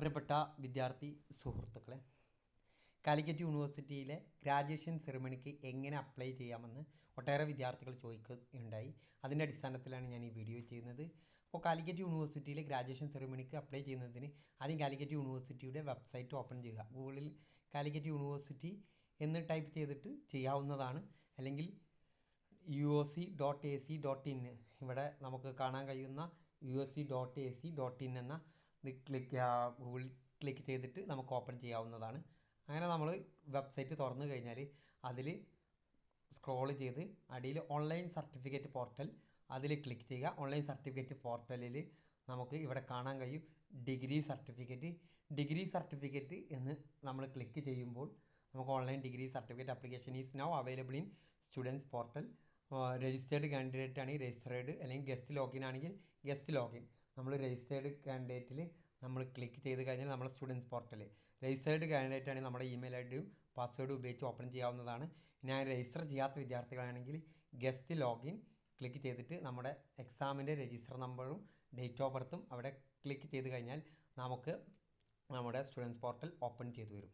പ്രിയപ്പെട്ട വിദ്യാർത്ഥി സുഹൃത്തുക്കളെ കാലിക്കറ്റ് യൂണിവേഴ്സിറ്റിയിലെ ഗ്രാജുവേഷൻ സെറിമണിക്ക് എങ്ങനെ അപ്ലൈ ചെയ്യാമെന്ന് ഒട്ടേറെ വിദ്യാർത്ഥികൾ ചോദിക്കുകയുണ്ടായി. അതിന്റെ അടിസ്ഥാനത്തിലാണ് ഞാൻ ഈ വീഡിയോ ചെയ്യുന്നത്. അപ്പോൾ കാലിക്കറ്റ് യൂണിവേഴ്സിറ്റിയിലെ ഗ്രാജുവേഷൻ സെറിമണിക്ക് അപ്ലൈ ചെയ്യുന്നതിന് ആദ്യം കാലിക്കറ്റ് യൂണിവേഴ്സിറ്റിയുടെ വെബ്സൈറ്റ് ഓപ്പൺ ചെയ്യുക. ഗൂഗിളിൽ കാലിക്കറ്റ് യൂണിവേഴ്സിറ്റി എന്ന് ടൈപ്പ് ചെയ്തിട്ട് ചെയ്യാവുന്നതാണ്. അല്ലെങ്കിൽ U O C dot A C dot in. ഇവിടെ നമുക്ക് കാണാൻ കഴിയുന്ന U S C dot A C dot in എന്ന ക്ലിക്ക് ഗൂഗിൾ ക്ലിക്ക് ചെയ്തിട്ട് നമുക്ക് ഓപ്പൺ ചെയ്യാവുന്നതാണ്. അങ്ങനെ നമ്മൾ വെബ്സൈറ്റ് തുറന്നു കഴിഞ്ഞാൽ അതിൽ സ്ക്രോൾ ചെയ്ത് അടിയിൽ ഓൺലൈൻ സർട്ടിഫിക്കറ്റ് പോർട്ടൽ അതിൽ ക്ലിക്ക് ചെയ്യുക. ഓൺലൈൻ സർട്ടിഫിക്കറ്റ് പോർട്ടലിൽ നമുക്ക് ഇവിടെ കാണാൻ കഴിയും ഡിഗ്രി സർട്ടിഫിക്കറ്റ് ഡിഗ്രി സർട്ടിഫിക്കറ്റ് എന്ന് നമ്മൾ ക്ലിക്ക് ചെയ്യുമ്പോൾ നമുക്ക് online degree certificate application is now available in students portal registered candidate ആണെങ്കിൽ രജിസ്റ്റേർഡ് അല്ലെങ്കിൽ ഗസ്റ്റ് ലോഗിൻ ആണെങ്കിൽ ഗസ്റ്റ് ലോഗിൻ നമ്മൾ രജിസ്റ്റേർഡ് കാൻഡിഡേറ്റിൽ നമ്മൾ ക്ലിക്ക് ചെയ്ത് കഴിഞ്ഞാൽ നമ്മുടെ സ്റ്റുഡൻസ് പോർട്ടൽ രജിസ്റ്റേർഡ് കാൻഡിഡേറ്റ് ആണെങ്കിൽ നമ്മുടെ ഇമെയിൽ ഐ ഡിയും പാസ്വേഡും ഉപയോഗിച്ച് ഓപ്പൺ ചെയ്യാവുന്നതാണ്. ഞാൻ രജിസ്റ്റർ ചെയ്യാത്ത വിദ്യാർത്ഥികളാണെങ്കിൽ ഗസ്റ്റ് ലോഗിൻ ക്ലിക്ക് ചെയ്തിട്ട് നമ്മുടെ എക്സാമിന്റെ രജിസ്റ്റർ നമ്പറും ഡേറ്റ് ഓഫ് ബർത്തും അവിടെ ക്ലിക്ക് ചെയ്ത് കഴിഞ്ഞാൽ നമുക്ക് നമ്മുടെ സ്റ്റുഡൻസ് പോർട്ടൽ ഓപ്പൺ ചെയ്തു വരും.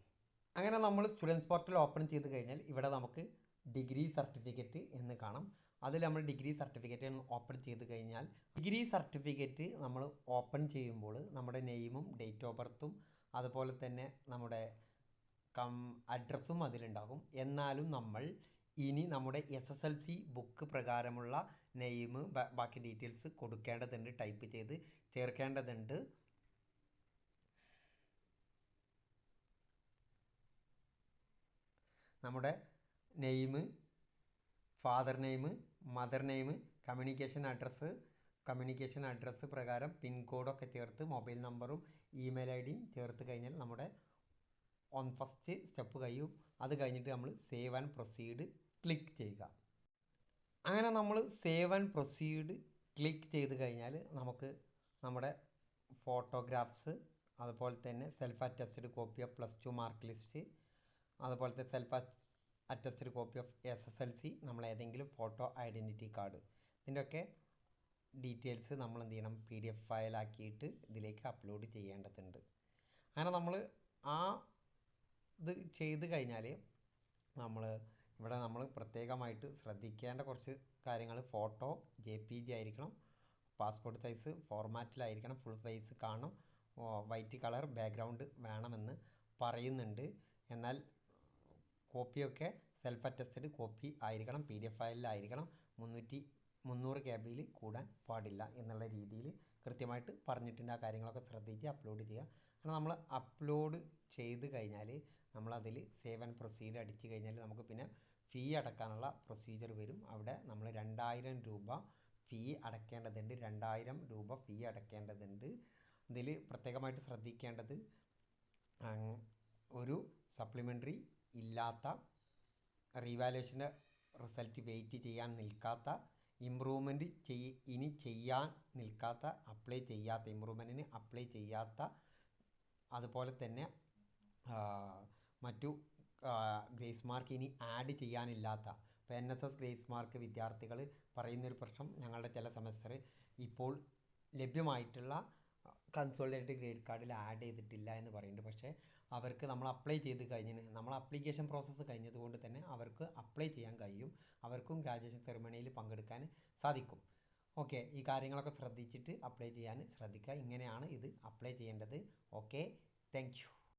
അങ്ങനെ നമ്മൾ സ്റ്റുഡൻസ് പോർട്ടൽ ഓപ്പൺ ചെയ്ത് കഴിഞ്ഞാൽ ഇവിടെ നമുക്ക് ഡിഗ്രി സർട്ടിഫിക്കറ്റ് എന്ന് കാണാം. അതിൽ നമ്മൾ ഡിഗ്രി സർട്ടിഫിക്കറ്റ് ഓപ്പൺ ചെയ്ത് കഴിഞ്ഞാൽ ഡിഗ്രി സർട്ടിഫിക്കറ്റ് നമ്മൾ ഓപ്പൺ ചെയ്യുമ്പോൾ നമ്മുടെ നെയിമും ഡേറ്റ് ഓഫ് ബർത്തും അതുപോലെ തന്നെ നമ്മുടെ കം അഡ്രസ്സും അതിലുണ്ടാകും. എന്നാലും നമ്മൾ ഇനി നമ്മുടെ S S L C book പ്രകാരമുള്ള നെയിം ബാക്കി ഡീറ്റെയിൽസ് കൊടുക്കേണ്ടതുണ്ട് ടൈപ്പ് ചെയ്ത് ചേർക്കേണ്ടതുണ്ട്. നമ്മുടെ name father name mother name communication address communication address പ്രകാരം പിൻകോഡൊക്കെ ചേർത്ത് മൊബൈൽ നമ്പറും ഇമെയിൽ ഐ ഡിയും ചേർത്ത് കഴിഞ്ഞാൽ നമ്മുടെ ഓൺ ഫസ്റ്റ് സ്റ്റെപ്പ് കഴിയും. അത് കഴിഞ്ഞിട്ട് നമ്മൾ സേവ് ആൻഡ് പ്രൊസീഡ് ക്ലിക്ക് ചെയ്യുക. അങ്ങനെ നമ്മൾ സേവ് ആൻഡ് പ്രൊസീഡ് ക്ലിക്ക് ചെയ്ത് കഴിഞ്ഞാൽ നമുക്ക് നമ്മുടെ ഫോട്ടോഗ്രാഫ്സ് അതുപോലെ തന്നെ self attested copy of plus two mark list അതുപോലത്തെ self attested copy of S S L C നമ്മൾ ഏതെങ്കിലും ഫോട്ടോ ഐഡന്റിറ്റി കാർഡ്. ഇതിന്റെയൊക്കെ ഡീറ്റെയിൽസ് നമ്മൾ എന്ത് ചെയ്യണം? പി ഡി എഫ് ഫയലാക്കിയിട്ട് ഇതിലേക്ക് അപ്ലോഡ് ചെയ്യേണ്ടതുണ്ട്. അങ്ങനെ നമ്മൾ ആ ഇത് ചെയ്ത് കഴിഞ്ഞാൽ നമ്മൾ ഇവിടെ നമ്മൾ പ്രത്യേകമായിട്ട് ശ്രദ്ധിക്കേണ്ട കുറച്ച് കാര്യങ്ങൾ ഫോട്ടോ ജെ പി ജി ആയിരിക്കണം പാസ്പോർട്ട് സൈസ് ഫോർമാറ്റിലായിരിക്കണം ഫുൾ ഫേസ് കാണണം വൈറ്റ് കളർ ബാക്ക്ഗ്രൗണ്ട് വേണമെന്ന് പറയുന്നുണ്ട്. എന്നാൽ കോപ്പിയൊക്കെ സെൽഫ് അറ്റസ്റ്റഡ് കോപ്പി ആയിരിക്കണം പി ഡി എഫ് ഫയലിലായിരിക്കണം. മുന്നൂറ്റി മുന്നൂറ് കെ ബിയിൽ കൂടാൻ പാടില്ല എന്നുള്ള രീതിയിൽ കൃത്യമായിട്ട് പറഞ്ഞിട്ടുണ്ട്. ആ കാര്യങ്ങളൊക്കെ ശ്രദ്ധിച്ച് അപ്ലോഡ് ചെയ്യുക. കാരണം നമ്മൾ അപ്ലോഡ് ചെയ്ത് കഴിഞ്ഞാൽ നമ്മളതിൽ സേവ് ആൻഡ് പ്രൊസീഡ് അടിച്ച് കഴിഞ്ഞാൽ നമുക്ക് പിന്നെ ഫീ അടക്കാനുള്ള പ്രൊസീജിയർ വരും. അവിടെ നമ്മൾ രണ്ടായിരം രൂപ ഫീ അടക്കേണ്ടതുണ്ട്. രണ്ടായിരം രൂപ ഫീ അടക്കേണ്ടതുണ്ട്. ഇതിൽ പ്രത്യേകമായിട്ട് ശ്രദ്ധിക്കേണ്ടത് ഒരു സപ്ലിമെന്ററി ഇല്ലാത്ത റീവാലുവേഷന്റെ റിസൾട്ട് വെയിറ്റ് ചെയ്യാൻ നിൽക്കാത്ത ഇമ്പ്രൂവ്മെന്റ് ചെയ് ഇനി ചെയ്യാൻ നിൽക്കാത്ത അപ്ലൈ ചെയ്യാത്ത ഇമ്പ്രൂവ്മെന്റിന് അപ്ലൈ ചെയ്യാത്ത അതുപോലെ തന്നെ മറ്റു ഗ്രേസ് മാർക്ക് ഇനി ആഡ് ചെയ്യാനില്ലാത്ത. ഇപ്പോൾ N S S grace mark വിദ്യാർത്ഥികൾ പറയുന്നൊരു പ്രശ്നം ഞങ്ങളുടെ ചില സെമസ്റ്റർ ഇപ്പോൾ ലഭ്യമായിട്ടുള്ള കൺസോളിഡേറ്റഡ് ഗ്രേഡ് കാർഡിൽ ആഡ് ചെയ്തിട്ടില്ല എന്ന് പറയുന്നുണ്ട്. പക്ഷേ അവർക്ക് നമ്മൾ അപ്ലൈ ചെയ്ത് കഴിഞ്ഞിന് നമ്മൾ അപ്ലിക്കേഷൻ പ്രോസസ്സ് കഴിഞ്ഞതുകൊണ്ട് തന്നെ അവർക്ക് അപ്ലൈ ചെയ്യാൻ കഴിയും. അവർക്കും ഗ്രാജുവേഷൻ സെറിമണിയിൽ പങ്കെടുക്കാൻ സാധിക്കും. ഓക്കെ ഈ കാര്യങ്ങളൊക്കെ ശ്രദ്ധിച്ചിട്ട് അപ്ലൈ ചെയ്യാൻ ശ്രദ്ധിക്കുക. ഇങ്ങനെയാണ് ഇത് അപ്ലൈ ചെയ്യേണ്ടത്. Okay thank